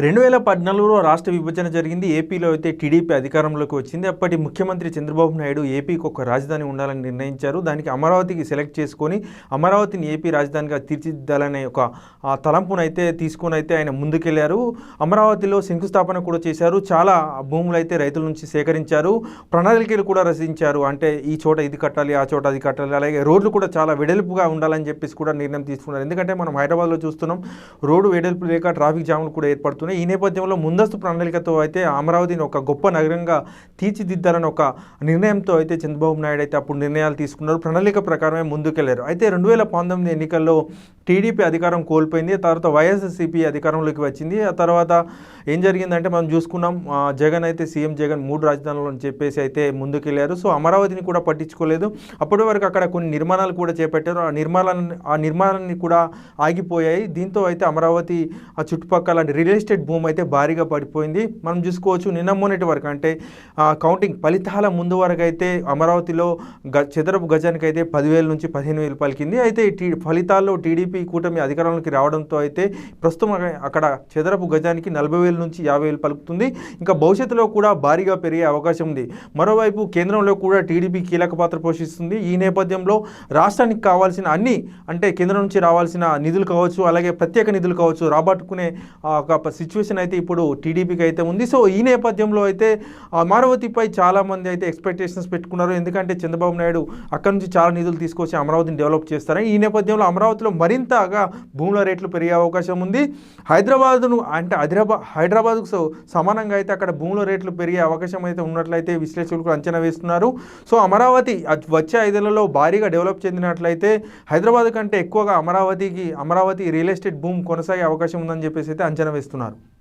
రెండు వేల పద్నాలుగులో రాష్ట్ర విభజన జరిగింది. ఏపీలో అయితే టీడీపీ అధికారంలోకి వచ్చింది. అప్పటి ముఖ్యమంత్రి చంద్రబాబు నాయుడు ఏపీకి ఒక రాజధాని ఉండాలని నిర్ణయించారు. దానికి అమరావతికి సెలెక్ట్ చేసుకొని అమరావతిని ఏపీ రాజధానిగా తీర్చిదిద్దాలనే ఒక తలంపునైతే తీసుకొని అయితే ఆయన ముందుకెళ్ళారు. అమరావతిలో శంకుస్థాపన కూడా చేశారు. చాలా భూములు అయితే రైతుల నుంచి సేకరించారు. ప్రణాళికలు కూడా రచించారు. అంటే ఈ చోట ఇది కట్టాలి ఆ చోట అది కట్టాలి అలాగే రోడ్లు కూడా చాలా వెడల్పుగా ఉండాలని చెప్పేసి కూడా నిర్ణయం తీసుకున్నారు. ఎందుకంటే మనం హైదరాబాద్లో చూస్తున్నాం రోడ్డు వెడల్పు లేక ట్రాఫిక్ జాములు కూడా ఏర్పడుతున్నాయి ఈ నేపథ్యంలో ముందస్తు ప్రణాళికతో అయితే అమరావతిని ఒక గొప్ప నగరంగా తీర్చిదిద్దాలని ఒక నిర్ణయంతో అయితే చంద్రబాబు నాయుడు అయితే అప్పుడు నిర్ణయాలు తీసుకున్నారు. ప్రణాళిక ప్రకారమే ముందుకెళ్ళారు. అయితే రెండు వేల పంతొమ్మిది ఎన్నికల్లో టీడీపీ అధికారం కోల్పోయింది తర్వాత వైఎస్ఎస్సీపీ అధికారంలోకి వచ్చింది. ఆ తర్వాత ఏం జరిగిందంటే మనం చూసుకున్నాం జగన్ అయితే సీఎం జగన్ మూడు రాజధానులు అని చెప్పేసి అయితే ముందుకెళ్ళారు. సో అమరావతిని కూడా పట్టించుకోలేదు. అప్పటి వరకు అక్కడ కొన్ని నిర్మాణాలు కూడా చేపట్టారు. ఆ నిర్మాణాన్ని ఆ నిర్మాణాన్ని కూడా ఆగిపోయాయి. దీంతో అయితే అమరావతి ఆ చుట్టుపక్కల రియల్ ఎస్టేట్ భూమి అయితే భారీగా పడిపోయింది. మనం చూసుకోవచ్చు నిన్న మొన్నటి వరకు అంటే కౌంటింగ్ ఫలితాల ముందు వరకు అయితే అమరావతిలో గ చదరపు గజానికి అయితే పదివేల నుంచి పదిహేను వేలు పలికింది. అయితే టీ ఫలితాల్లో టీడీపీ కూటమి అధికారంలోకి రావడంతో అయితే ప్రస్తుతం అక్కడ- చదరపు గజానికి నలభై వేల నుంచి యాభై వేలు పలుకుతుంది. ఇంకా భవిష్యత్తులో కూడా భారీగా పెరిగే అవకాశం ఉంది. మరోవైపు కేంద్రంలో కూడా టీడీపీ కీలక పాత్ర పోషిస్తుంది. ఈ నేపథ్యంలో రాష్ట్రానికి కావాల్సిన అన్ని అంటే కేంద్రం నుంచి రావాల్సిన నిధులు కావచ్చు అలాగే ప్రత్యేక నిధులు కావచ్చు రాబట్టుకునే ఒక సిచ్యువేషన్ అయితే ఇప్పుడు టీడీపీకి అయితే ఉంది. సో ఈ నేపథ్యంలో అయితే అమరావతిపై చాలామంది అయితే ఎక్స్పెక్టేషన్స్ పెట్టుకున్నారు. ఎందుకంటే చంద్రబాబు నాయుడు అక్కడ నుంచి చాలా నిధులు తీసుకొచ్చి అమరావతిని డెవలప్ చేస్తారని. ఈ నేపథ్యంలో అమరావతిలో మరింత మరింతగా భూముల రేట్లు పెరిగే అవకాశం ఉంది. హైదరాబాద్ను అంటే హైదరాబాద్ హైదరాబాద్కు సో సమానంగా అయితే అక్కడ భూముల రేట్లు పెరిగే అవకాశం అయితే ఉన్నట్లయితే విశ్లేషకులు అంచనా వేస్తున్నారు. సో అమరావతి వచ్చే ఐదేళ్ళలో భారీగా డెవలప్ చెందినట్లయితే హైదరాబాద్ కంటే ఎక్కువగా అమరావతికి అమరావతి రియల్ ఎస్టేట్ భూమి కొనసాగే అవకాశం ఉందని చెప్పేసి అయితే అంచనా వేస్తున్నారు.